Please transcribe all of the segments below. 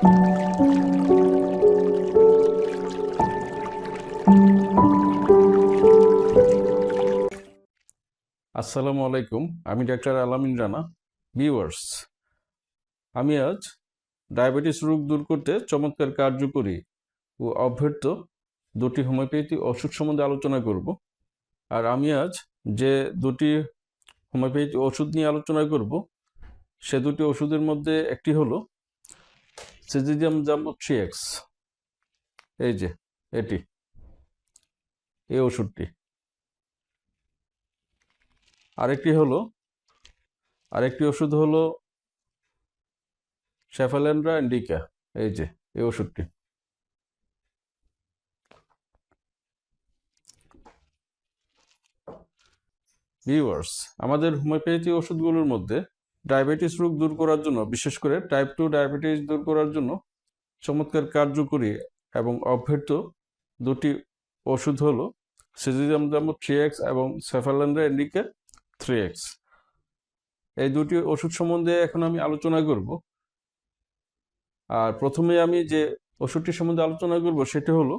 আসসালামু আলাইকুম, আমি ডাক্তার আলামিন রানা, ভিউয়ার্স। আমি আজ ডায়াবেটিস রোগ দূর করতে চমৎকার কার্যকরী ও অভ্যর্থ দুটি হোমিওপ্যাথি ওষুধ সম্বন্ধে আলোচনা করব। আর আমি আজ যে দুটি হোমিওপ্যাথি ওষুধ নিয়ে আলোচনা করব, সে দুটি ওষুধের মধ্যে একটি হলো সিজিজিয়াম জাম্বো থ্রি এক্স এই যে, এটি। এই ওষুধটি। আরেকটি হলো, আরেকটি ওষুধ হলো স্যাফালেন্ড্রা ইন্ডিকা। এই যে, এই ওষুধটি। ভিউয়ার্স, আমাদের হোমিওপ্যাথি ওষুধগুলোর মধ্যে ডায়াবেটিস রোগ দূর করার জন্য, বিশেষ করে টাইপ টু ডায়াবেটিস দূর করার জন্য চমৎকার কার্যকরী এবং অভ্যর্থ দুটি ওষুধ হলো সিজিজাম জামো থ্রি এক্স এবং সেফালেন্ড্রা ইন্ডিকা থ্রি এক্স এই দুটি ওষুধ সম্বন্ধে এখন আমি আলোচনা করব। আর প্রথমে আমি যে ওষুধটি সম্বন্ধে আলোচনা করব সেটি হলো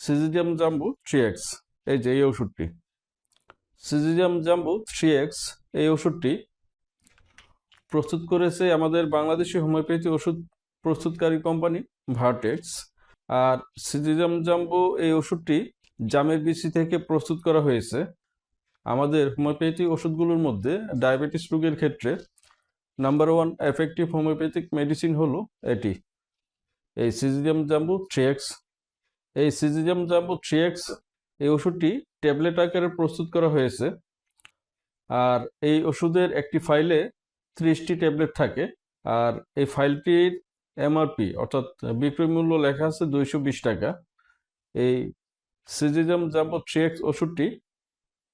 সিজিডিয়াম জাম্বু থ্রি এক্স এই যে এই ওষুধটি সিজিডিয়াম জাম্বু থ্রি এক্স এই ওষুধটি প্রস্তুত করেছে আমাদের বাংলাদেশি হোমিওপ্যাথি ওষুধ প্রস্তুতকারী কোম্পানি ভার্টেক্স। আর সিজিডিয়াম জাম্বু এই ওষুধটি জামের বিচি থেকে প্রস্তুত করা হয়েছে। আমাদের হোমিওপ্যাথি ওষুধগুলোর মধ্যে ডায়াবেটিস রোগের ক্ষেত্রে number one effective homeopathic medicine হলো এটি। এই সিজিডিয়াম জাম্বু থ্রি এক্স এই সিজিডিয়াম জাম্বু থ্রি এক্স এই ওষুধটি ট্যাবলেট আকারে প্রস্তুত করা হয়েছে। আর এই ওষুধের একটি ফাইলে ত্রিশটি ট্যাবলেট থাকে। আর এই ফাইলটির এমআরপি, অর্থাৎ বিক্রয় মূল্য লেখা আছে দুইশো বিশ টাকা। এই সিজিজাম জাম্বো থ্রি এক্স ওষুধটি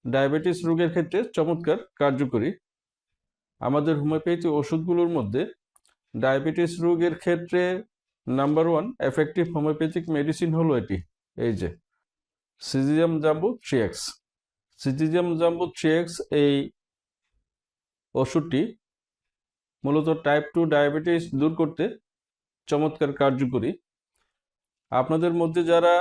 ডায়াবেটিস রোগের ক্ষেত্রে চমৎকার, কার্যকরী। আমাদের হোমিওপ্যাথি ওষুধগুলোর মধ্যে ডায়াবেটিস রোগের ক্ষেত্রে number one effective homeopathic medicine হলো এটি। এই যে, Syzygium jambo three X Syzygium jambo three X এই ওষুধটি মূলত টাইপ টু ডায়াবেটিস দূর করতে চমৎকার কার্যকরী। আপনাদের মধ্যে যারা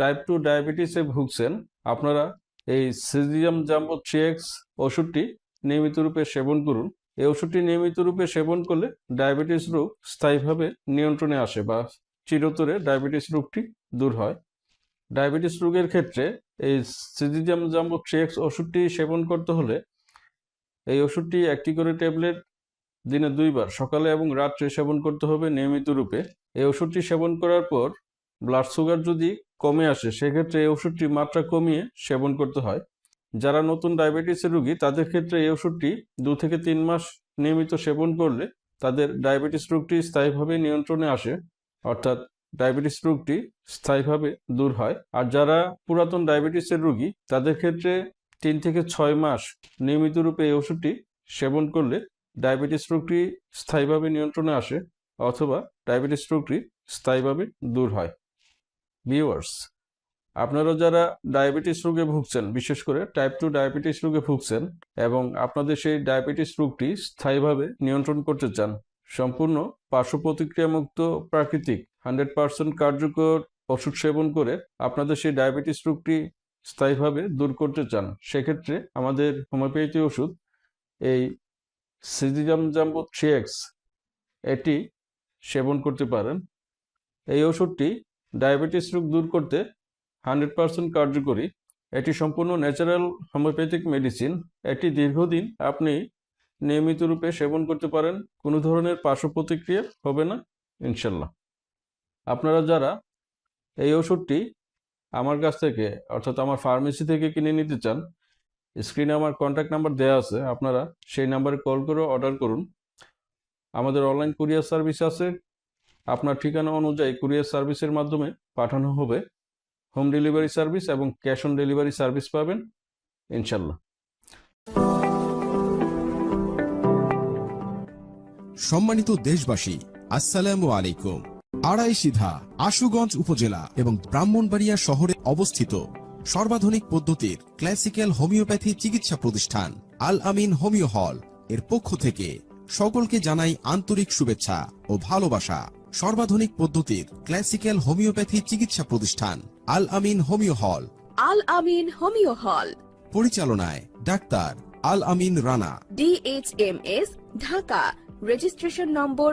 টাইপ টু ডায়াবেটিসে ভুগছেন, আপনারা এই সিজিয়াম জাম্বো থ্রি এক্স ওষুধটি নিয়মিত রূপে সেবন করুন। এই ওষুধটি নিয়মিত রূপে সেবন করলে ডায়াবেটিস রোগ স্থায়ীভাবে নিয়ন্ত্রণে আসে বা চিরতরে ডায়াবেটিস রোগটি দূর হয়। ডায়াবেটিস রোগের ক্ষেত্রে এই সিজিয়াম জাম্বো থ্রি এক্স ওষুধটি সেবন করতে হলে এই ওষুধটি একটি করে ট্যাবলেট দিনে দুইবার, সকালে এবং রাত্রে সেবন করতে হবে নিয়মিত রূপে। এই ওষুধটি সেবন করার পর ব্লাড সুগার যদি কমে আসে, সেক্ষেত্রে এই ওষুধটি মাত্রা কমিয়ে সেবন করতে হয়। যারা নতুন ডায়াবেটিসের রোগী, তাদের ক্ষেত্রে এই ওষুধটি দু থেকে তিন মাস নিয়মিত সেবন করলে তাদের ডায়াবেটিস রোগটি স্থায়ীভাবে নিয়ন্ত্রণে আসে, অর্থাৎ ডায়াবেটিস রোগটি স্থায়ীভাবে দূর হয়। আর যারা পুরাতন ডায়াবেটিসের রোগী, তাদের ক্ষেত্রে তিন থেকে ছয় মাস নিয়মিত রূপে এই ওষুধটি সেবন করলে ডায়াবেটিস রোগটি স্থায়ীভাবে নিয়ন্ত্রণে আসে অথবা ডায়াবেটিস রোগটি স্থায়ীভাবে দূর হয়। ভিউয়ার্স, আপনারা যারা ডায়াবেটিস রোগে ভুগছেন, বিশেষ করে টাইপ টু ডায়াবেটিস রোগে ভুগছেন এবং আপনাদের সেই ডায়াবেটিস রোগটি স্থায়ীভাবে নিয়ন্ত্রণ করতে চান, সম্পূর্ণ পার্শ্ব প্রতিক্রিয়ামুক্ত প্রাকৃতিক হান্ড্রেড পার্সেন্ট কার্যকর ওষুধ সেবন করে আপনাদের সেই ডায়াবেটিস রোগটি স্থায়ীভাবে দূর করতে চান, সেক্ষেত্রে আমাদের হোমিওপ্যাথি ওষুধ এই সিজিজাম জাম্বো থ্রি এক্স এটি সেবন করতে পারেন। এই ওষুধটি ডায়াবেটিস রোগ দূর করতে হান্ড্রেড পার্সেন্ট কার্যকরী। এটি সম্পূর্ণ ন্যাচারাল হোমিওপ্যাথিক মেডিসিন। এটি দীর্ঘদিন আপনি নিয়মিত রূপে সেবন করতে পারেন। কোনো ধরনের পার্শ্ব প্রতিক্রিয়া হবে না, ইনশাল্লাহ। আপনারা যারা এই ওষুধটি আমার কাছ থেকে, অর্থাৎ আমার ফার্মেসি থেকে কিনে নিতে চান স্ক্রিনে আমার কন্ট্যাক্ট নাম্বার দেওয়া আছে, আপনারা সেই নাম্বারে কল করে অর্ডার করুন। আমাদের অনলাইন কুরিয়ার সার্ভিস আছে। আপনার ঠিকানা অনুযায়ী কুরিয়ার সার্ভিসের মাধ্যমে পাঠানো হবে। হোম ডেলিভারি সার্ভিস এবং ক্যাশ অন ডেলিভারি সার্ভিস পাবেন, ইনশাল্লাহ। সম্মানিত দেশবাসী, আসসালামু আলাইকুম। আড়াই সিধা, আশুগঞ্জ উপজেলা এবং ব্রাহ্মণবাড়িয়া শহরে অবস্থিত সর্বাধুনিক পদ্ধতির ক্লাসিক্যাল হোমিওপ্যাথি চিকিৎসা প্রতিষ্ঠান আল আমিন হোমিও হল এর পক্ষ থেকে সকলকে জানাই আন্তরিক শুভেচ্ছা ও ভালোবাসা। সর্বাধুনিক পদ্ধতির ক্লাসিক্যাল হোমিওপ্যাথি চিকিৎসা প্রতিষ্ঠান আল আমিন হোমিও হল। আল আমিন হোমিও হল। পরিচালনায় doctor Al Amin Rana. DHMS Dhaka. Registration number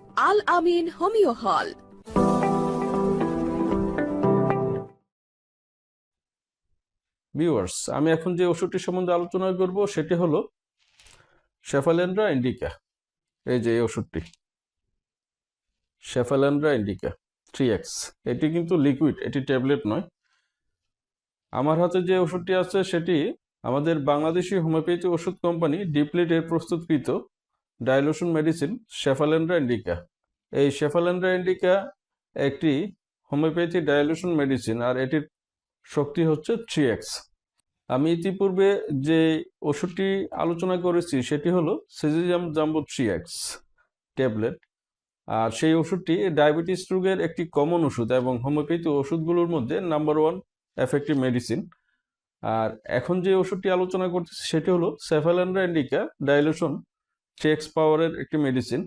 আল আমিন হোমিও হল। ভিউয়ার্স, আমি এখন যে ওষুধটি সম্বন্ধে আলোচনা করব, সেটি হলো শেফালেন্ড্রা ইন্ডিকা। এই যে এই ওষুধটি। Cephalandra indica three X. এটি কিন্তু লিকুইড, এটি ট্যাবলেট নয়। আমার হাতে যে ওষুধটি আছে, সেটি আমাদের বাংলাদেশি হোমিওপ্যাথি ওষুধ কোম্পানি ডিপ্লিটের প্রস্তুতকৃত ডাইলোশন মেডিসিন শেফালেন্ড্রা ইন্ডিকা। এই শেফালেন্ড্রা ইন্ডিকা একটি হোমিওপ্যাথি ডাইলোশন মেডিসিন, আর এটির শক্তি হচ্ছে থ্রি এক্স। আমি ইতিপূর্বে যে ওষুধটি আলোচনা করেছি, সেটি হলো Syzygium jambo three X tablet. আর সেই ওষুধটি ডায়াবেটিস রোগের একটি কমন ওষুধ এবং হোমিওপ্যাথি ওষুধগুলোর মধ্যে নাম্বার ওয়ান এফেক্টিভ মেডিসিন। আর এখন যে ওষুধটি আলোচনা করতেছি, সেটি হলো সেফালেন্ড্রা ইন্ডিকা ডাইলেশন থ্রি পাওয়ারের একটি মেডিসিন।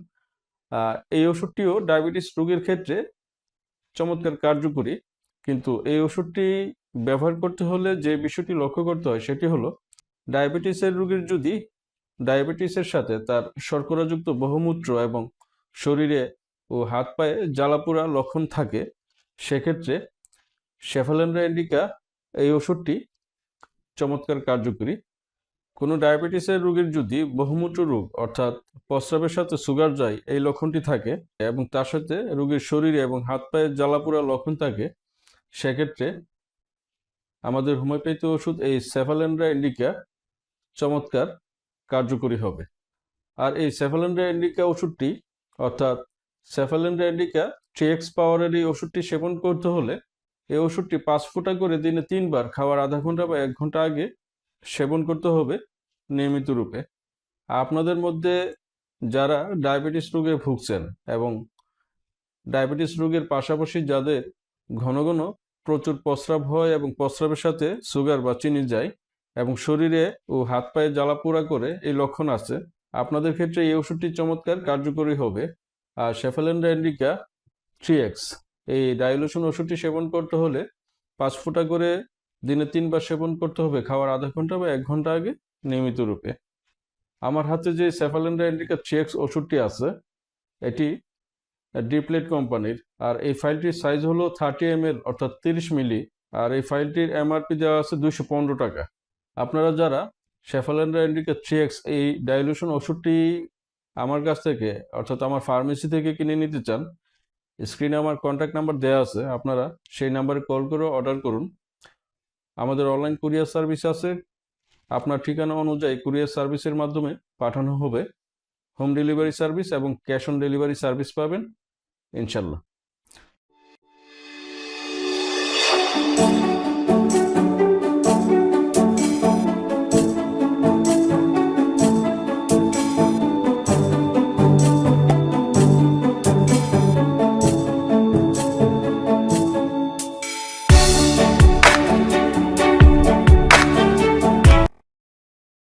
এই ওষুধটিও ডায়াবেটিস রোগের ক্ষেত্রে চমৎকার কার্যকরী। কিন্তু এই ওষুধটি ব্যবহার করতে হলে যে বিষয়টি লক্ষ্য করতে হয় সেটি হলো, ডায়াবেটিসের রোগীর যদি ডায়াবেটিসের সাথে তার শর্করাযুক্ত বহুমূত্র এবং শরীরে ও হাত পায়ে জ্বালাপোড়া লক্ষণ থাকে, সেক্ষেত্রে শেফালেন্ড্রা ইন্ডিকা এই ওষুধটি চমৎকার কার্যকরী। কোনো ডায়াবেটিসের রোগীর যদি বহুমূত্র রোগ, অর্থাৎ প্রস্রাবের সাথে সুগার যায়, এই লক্ষণটি থাকে এবং তার সাথে রোগীর শরীরে এবং হাত পায়ে জ্বালাপোড়া লক্ষণ থাকে, সেক্ষেত্রে আমাদের হোমিওপ্যাথি ওষুধ এই সেফালেন্ড্রা ইন্ডিকা চমৎকার কার্যকরী হবে। আর এই সেফালেন্ড্রা ইন্ডিকা ওষুধটি, অর্থাৎ সেফালেন্ড্রা ইন্ডিকা থ্রি এক্স পাওয়ারের এই ওষুধটি সেবন করতে হলে, এই ওষুধটি পাঁচ ফুটা করে দিনে তিনবার খাওয়ার আধা ঘণ্টা বা এক ঘণ্টা আগে সেবন করতে হবে নিয়মিত রূপে। আপনাদের মধ্যে যারা ডায়াবেটিস রোগে ভুগছেন এবং ডায়াবেটিস রোগের পাশাপাশি যাদের ঘন ঘন প্রচুর প্রস্রাব হয় এবং প্রস্রাবের সাথে সুগার বা চিনি যায় এবং শরীরে ও হাত পায়ে জ্বালাপোড়া করে এই লক্ষণ আছে, আপনাদের ক্ষেত্রে এই ওষুধটি চমৎকার কার্যকরী হবে। আর শেফালেন্ডা ইন্ডিকা থ্রি এক্স এই ডাইলুশন ওষুধটি সেবন করতে হলে পাঁচ ফুটা করে দিনে তিনবার সেবন করতে হবে, খাওয়ার আধা ঘণ্টা বা এক ঘণ্টা আগে নিয়মিত রূপে। আমার হাতে যে সেফালেন্ডা ইন্ডিকা এক্স ওষুধটি আছে, এটি ডিপ্লেট কোম্পানির, আর এই ফাইলটির সাইজ হলো থার্টি এম এল অর্থাৎ তিরিশ মিলি, আর এই ফাইলটির এমআরপি দেওয়া আছে দুইশো পনেরো টাকা। আপনারা যারা শেফালেন্ডা ইন্ডিকা এক্স এই ডাইলুশন ওষুধটি আমার কাছ থেকে, অর্থাৎ আমার ফার্মেসি থেকে কিনে নিতে চান স্ক্রিনে আমার কন্ট্যাক্ট নাম্বার দেওয়া আছে, আপনারা সেই নাম্বারে কল করে অর্ডার করুন। আমাদের অনলাইন কুরিয়ার সার্ভিস আছে। আপনার ঠিকানা অনুযায়ী কুরিয়ার সার্ভিসের মাধ্যমে পাঠানো হবে। হোম ডেলিভারি সার্ভিস এবং ক্যাশ অন ডেলিভারি সার্ভিস পাবেন। ইনশাল্লাহ।